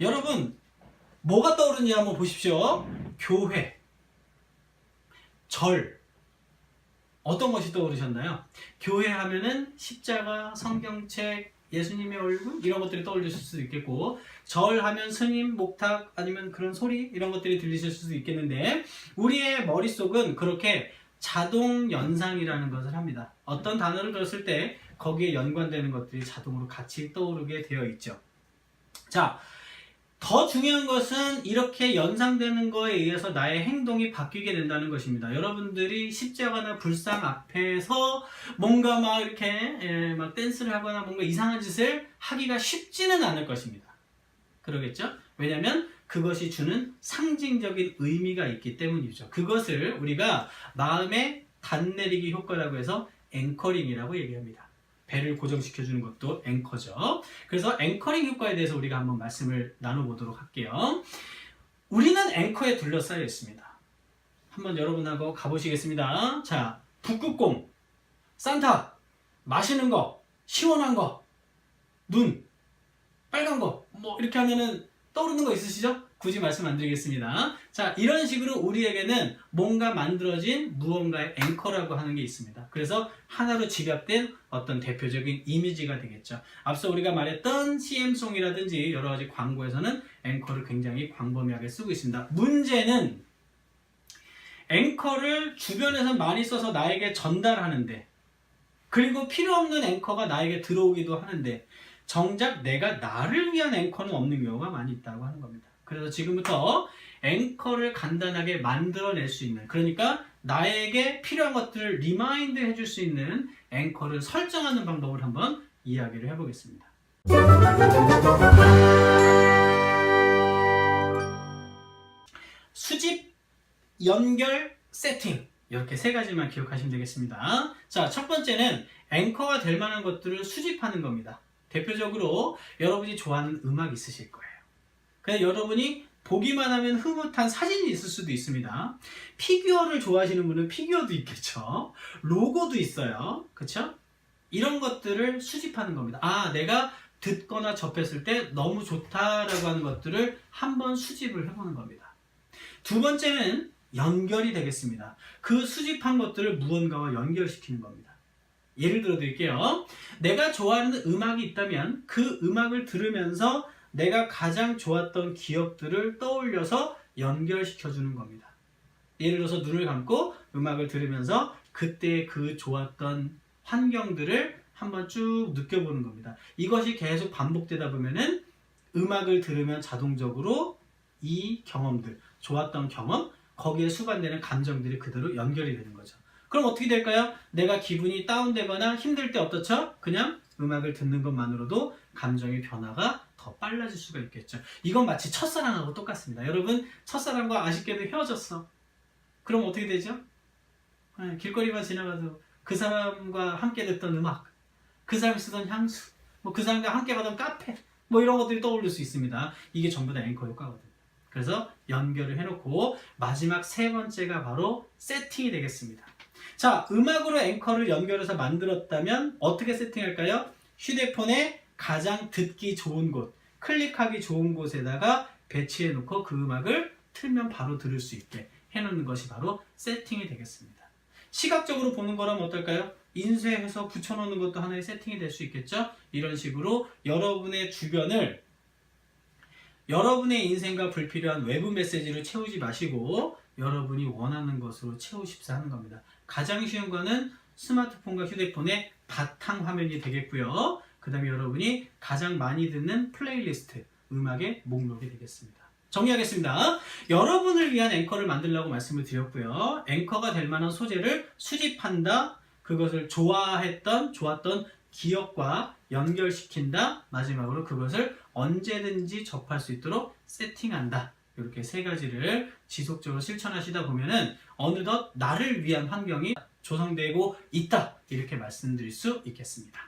여러분 뭐가 떠오르는지 한번 보십시오. 교회, 절 어떤 것이 떠오르셨나요? 교회 하면은 십자가, 성경책, 예수님의 얼굴 이런 것들이 떠올리실 수도 있겠고 절 하면 스님, 목탁 아니면 그런 소리 이런 것들이 들리실 수도 있겠는데 우리의 머릿속은 그렇게 자동 연상이라는 것을 합니다. 어떤 단어를 들었을 때 거기에 연관되는 것들이 자동으로 같이 떠오르게 되어 있죠. 자, 더 중요한 것은 이렇게 연상되는 거에 의해서 나의 행동이 바뀌게 된다는 것입니다. 여러분들이 십자가나 불상 앞에서 뭔가 막 이렇게 예, 막 댄스를 하거나 뭔가 이상한 짓을 하기가 쉽지는 않을 것입니다. 그러겠죠? 왜냐하면 그것이 주는 상징적인 의미가 있기 때문이죠. 그것을 우리가 마음의 단내리기 효과라고 해서 앵커링이라고 얘기합니다. 배를 고정시켜주는 것도 앵커죠. 그래서 앵커링 효과에 대해서 우리가 한번 말씀을 나눠보도록 할게요. 우리는 앵커에 둘러싸여 있습니다. 한번 여러분하고 가보시겠습니다. 자, 북극곰, 산타, 맛있는 거, 시원한 거, 눈, 빨간 거, 뭐 이렇게 하면은 떠오르는 거 있으시죠? 굳이 말씀 안 드리겠습니다. 자, 이런 식으로 우리에게는 뭔가 만들어진 무언가의 앵커라고 하는 게 있습니다. 그래서 하나로 집약된 어떤 대표적인 이미지가 되겠죠. 앞서 우리가 말했던 CM송이라든지 여러 가지 광고에서는 앵커를 굉장히 광범위하게 쓰고 있습니다. 문제는 앵커를 주변에서 많이 써서 나에게 전달하는데 그리고 필요 없는 앵커가 나에게 들어오기도 하는데 정작 내가 나를 위한 앵커는 없는 경우가 많이 있다고 하는 겁니다. 그래서 지금부터 앵커를 간단하게 만들어낼 수 있는 그러니까 나에게 필요한 것들을 리마인드 해줄 수 있는 앵커를 설정하는 방법을 한번 이야기를 해보겠습니다. 수집, 연결, 세팅 이렇게 세 가지만 기억하시면 되겠습니다. 자, 첫 번째는 앵커가 될 만한 것들을 수집하는 겁니다. 대표적으로 여러분이 좋아하는 음악 있으실 거예요. 그냥 여러분이 보기만 하면 흐뭇한 사진이 있을 수도 있습니다. 피규어를 좋아하시는 분은 피규어도 있겠죠. 로고도 있어요. 그쵸? 이런 것들을 수집하는 겁니다. 아, 내가 듣거나 접했을 때 너무 좋다라고 하는 것들을 한번 수집을 해보는 겁니다. 두 번째는 연결이 되겠습니다. 그 수집한 것들을 무언가와 연결시키는 겁니다. 예를 들어 드릴게요. 내가 좋아하는 음악이 있다면 그 음악을 들으면서 내가 가장 좋았던 기억들을 떠올려서 연결시켜 주는 겁니다. 예를 들어서 눈을 감고 음악을 들으면서 그때 그 좋았던 환경들을 한번 쭉 느껴보는 겁니다. 이것이 계속 반복되다 보면은 음악을 들으면 자동적으로 이 경험들, 좋았던 경험, 거기에 수반되는 감정들이 그대로 연결이 되는 거죠. 그럼 어떻게 될까요? 내가 기분이 다운되거나 힘들 때 어떻죠? 그냥 음악을 듣는 것만으로도 감정의 변화가 더 빨라질 수가 있겠죠. 이건 마치 첫사랑하고 똑같습니다. 여러분, 첫사랑과 아쉽게도 헤어졌어. 그럼 어떻게 되죠? 네, 길거리만 지나가도 그 사람과 함께 듣던 음악, 그 사람이 쓰던 향수, 뭐 그 사람과 함께 가던 카페, 뭐 이런 것들이 떠오를 수 있습니다. 이게 전부 다 앵커 효과거든요. 그래서 연결을 해놓고 마지막 세 번째가 바로 세팅이 되겠습니다. 자, 음악으로 앵커를 연결해서 만들었다면 어떻게 세팅할까요? 휴대폰에 가장 듣기 좋은 곳, 클릭하기 좋은 곳에다가 배치해 놓고 그 음악을 틀면 바로 들을 수 있게 해 놓는 것이 바로 세팅이 되겠습니다. 시각적으로 보는 거라면 어떨까요? 인쇄해서 붙여 놓는 것도 하나의 세팅이 될 수 있겠죠? 이런 식으로 여러분의 주변을 여러분의 인생과 불필요한 외부 메시지로 채우지 마시고 여러분이 원하는 것으로 채우십사 하는 겁니다. 가장 쉬운 거는 스마트폰과 휴대폰의 바탕 화면이 되겠고요. 그 다음에 여러분이 가장 많이 듣는 플레이리스트, 음악의 목록이 되겠습니다. 정리하겠습니다. 여러분을 위한 앵커를 만들라고 말씀을 드렸고요. 앵커가 될 만한 소재를 수집한다. 그것을 좋아했던, 좋았던 기억과 연결시킨다. 마지막으로 그것을 언제든지 접할 수 있도록 세팅한다. 이렇게 세 가지를 지속적으로 실천하시다 보면은 어느덧 나를 위한 환경이 조성되고 있다. 이렇게 말씀드릴 수 있겠습니다.